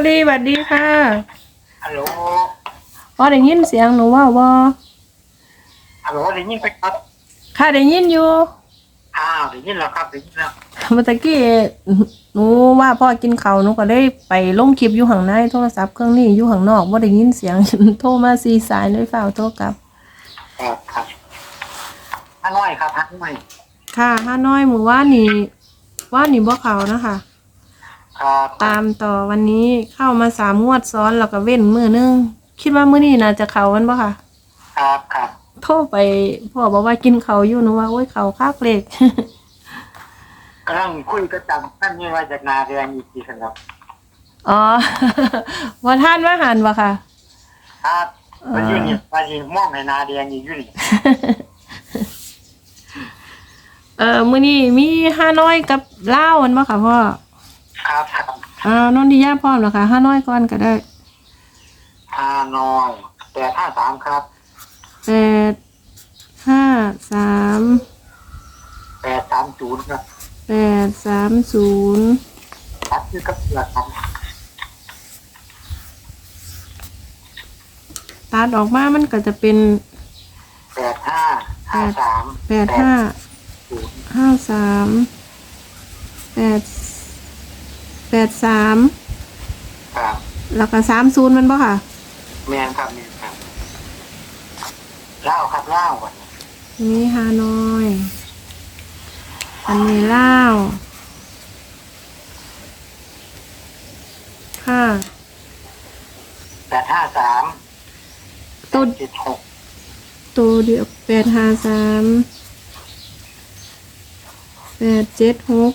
ฮัลโหลพอดีสวัสดีค่ะฮัลโหลพอได้ยินเสียงหนูว่าบ่ฮัลโหลได้ยินไหมครับค่ะได้ยินอยู่อ้าวได้ยินแล้วครับได้ยินแล้วเมื่อตะกี้หนูว่าพ่อกินข้าวหนูก็ได้ไปลงคลิปอยู่ข้างในโทรศัพท์เครื่องนี้อยู่ข้างนอกบ่ได้ยินเสียง โทรมาซีสายเลยฝ้าวโทรกลับ ครับครับฮัลโหลครับฮัลโหลค่ะห้าน้อยหมู่ว่านนี่ว่านนี่บ่เขานะคะ ครับตามต่อวันนี้เข้ามาสามงวดซ้อนแล้วก็เว้นมือนึงคิดว่ามื้อนี้น่าจะเขากันบ่ค่ะครับครับโทรไปพ่อบอกว่ากินเขาวอยู่หนูว่าโอ้ยเขาคักเล็กกำลังคุยกับจำท่านนี่ว่าจากนาเรียนอีกทีครับอ๋อว่าท่านว่าหันบ่ค่ะ ครับมาอยู่นี่มาอยู่มองให้นาเรียนอีกอยู่นี่เออมื้อนี้มีห้าน้อยกับเล่าวมันบ่ค่ะพ่อ ครับครับอ่านนทิยาพร้อมแล้วค่ะห้าน้อยก่อนก็ได้ฮานอยแปดห้าสามครับแปดห้าสามแปดสามศูนย์ครับแปดสามศูนย์ครับคือกับเสือครับตัดออกมามันก็จะเป็นแปดห้าห้าสามแปดห้าศูนย์ห้าสามแปด แปดสามครับแล้วก็สามศูนย์มันบ่ค่ะ แมนครับแมนครับเล่าครับเล่าก่อนนี่ฮานอย อันนี้เล่าวค่ะแปดห้าสามต้นเจ็ดหกตัวเดียวแปดห้าสามแปดเจ็ดหก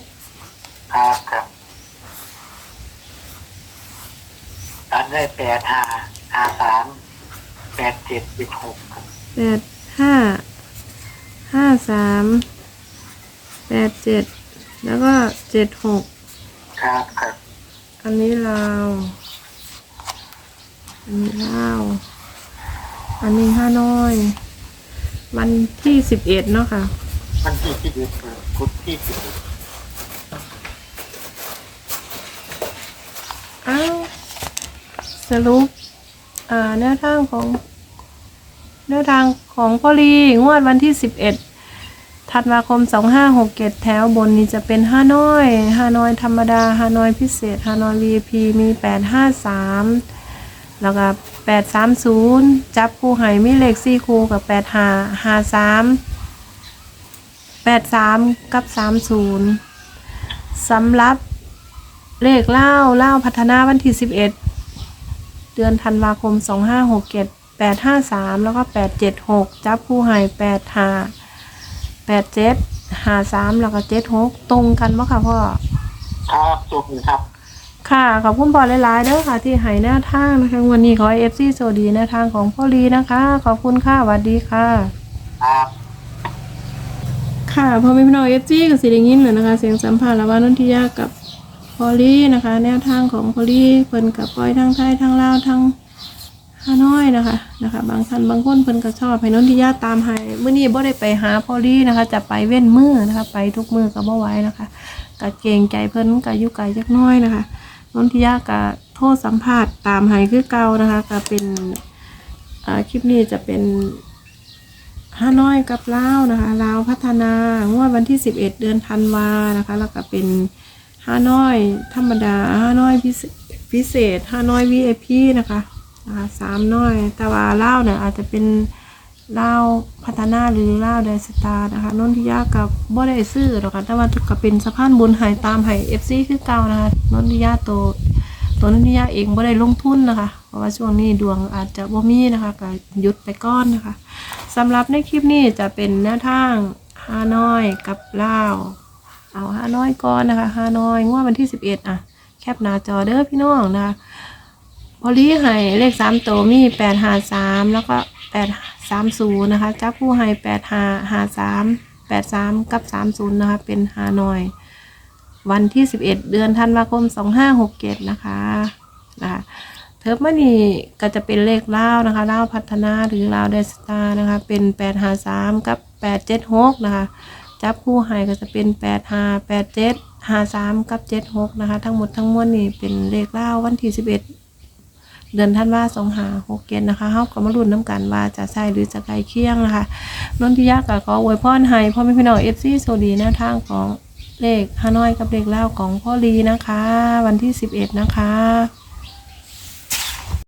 ครับครับอัน ได้แปดห้าห้าสามแปดเจ็ดเจ็ดหกครับแปดห้าห้าสามแปดเจ็ดแล้วก็เจ็ดหกครับครับอันนี้ลาวอันนี้ลาวอันนี้ห้าน้อย วันที่สิบเอ็ดเนาะค่ะมันที่ที่เดือดพุธที่สิบเอ็ดอ้าว สรุปอ่าแนวทางของแนวทางของพอลีงวดวันที่สิบเอ็ดธันวาคมสองห้าหกเจ็ดแถวบนนี้จะเป็นห้าน้อยห้าน้อยธรรมดาห้าน้อยพิเศษห้าน้อย VIP มีแปดห้าสามแล้วก็แปดสามศูนย์จับคู่ไหมีเลขสี่คู่กับแปดห้าหาสามแปดสามกับสามศูนย์สำหรับเลขเล่าเล่าพัฒนาวันที่สิบ เอ็ดเดือนธันวาคมสองห้าหกเจ็ดแปดห้าสามแล้วก็แปดเจ็ดหกจับผู้ใหายแปดห้าแปดเจ็ดห้าสามแล้วก็เจ็ดหกตรงกันปะค่ะพ่อ ครับสุกครับ ค่ะ ขอบคุณพ่อหลายๆเด้อค่ะ ที่ให้แนวทางนะคะวันนี้ขอเอฟซีโซดีแนวทางของพ่อลีนะคะ ขอบคุณค่ะสวัสดีค่ะ ครับ ค่ะพอมีพี่น้องเอฟซีกับสีแดงยินเลยนะคะ เสียงสัมภาษณ์ระหว่างนนทิยากับ พอลี่นะคะ แนวทางของพอลี่เพิ่นกับปล่อยทั้งไทยทั้งลาวทั้งฮานอยนะคะนะคะ บางท่านบางคนเพิ่นก็ชอบให้นนทิยาตามให้เมื่อนี้บ่ได้ไปหาพอลี่นะคะ จะไปเว้นมือนะคะ ไปทุกมือก็บ่ไหวนะคะก็เกรงใจเพิ่นก็อยู่ไกลจักน้อยนะคะนนทิยาก็โทษสัมภาษณ์ตามให้คือเก่านะคะก็เป็นอ่าคลิปนี้จะเป็นฮานอยกับลาวนะคะลาวพัฒนางวดวันที่ 11 เดือนธันวานะคะ แล้วก็เป็น ฮาน้อย ธรรมดาฮาน้อยพิเศษพิเศษฮาน้อย VIP นะคะนะคะสามน้อยแต่ว่าลาเนี่ยอาจจะเป็นเลาพัฒนาหรือเลาไดสตาร์นะคะนนทิยากับบ่ได้ซื้อหรอกค่ะแต่ว่าก็เป็นสะพานบุญหายตามหาย FC คือเก่านะคะนนทิยาโตตัวนนทิยาเองบ่ได้ลงทุนนะคะ เพราะว่าช่วงนี้ดวงอาจจะบ่มีนะคะก็หยุดไปก่อนนะคะสำหรับในคลิปนี้จะเป็นแนวทางฮานอยกับเลา เอาฮานอยก่อนนะคะฮานอยงวดวันที่สิบเอ็ดอะ แคปหน้าจอเด้อพี่น้องนะคะพอลีให้เลขสามตัวมีแปดหาสามแล้วก็แปดสามศูนย์นะคะจับผู้ให้แปดหาหาสามแปดสามกับสามศูนย์นะคะ เป็นฮานอย วันที่สิบเอ็ดเดือนธันวาคมสองห้าหกเจ็ดนะคะนะคะเทิร์ฟมันนี่ก็จะเป็นเลขเล่านะคะเล่าพัฒนาหรือเล่าเดสตาร์นะคะ เป็นแปดหาสามกับแปดเจ็ดหกนะคะ จับคู่ใหายก็จะเป็นแปดหาแปดเจ็ดห้าสามกับเจ็ดหกนะคะ ทั้งหมดทั้งมวลนี่เป็นเลขเล่าวันที่สิบเอ็ดเดือนธันว่าสองหาหกเกณฑ์นะคะเฮาก็มาลุ้นน้ำกันว่าจะใช่หรือจะไกลเคียงนะคะนนทิยาก็ขออวยพรให้พ่อแม่พี่น้องเอฟซีโซดีแนวทางของเลขฮานอยกับเลขเล่าของพ่อลีนะคะ วันที่สิบเอ็ดนะคะ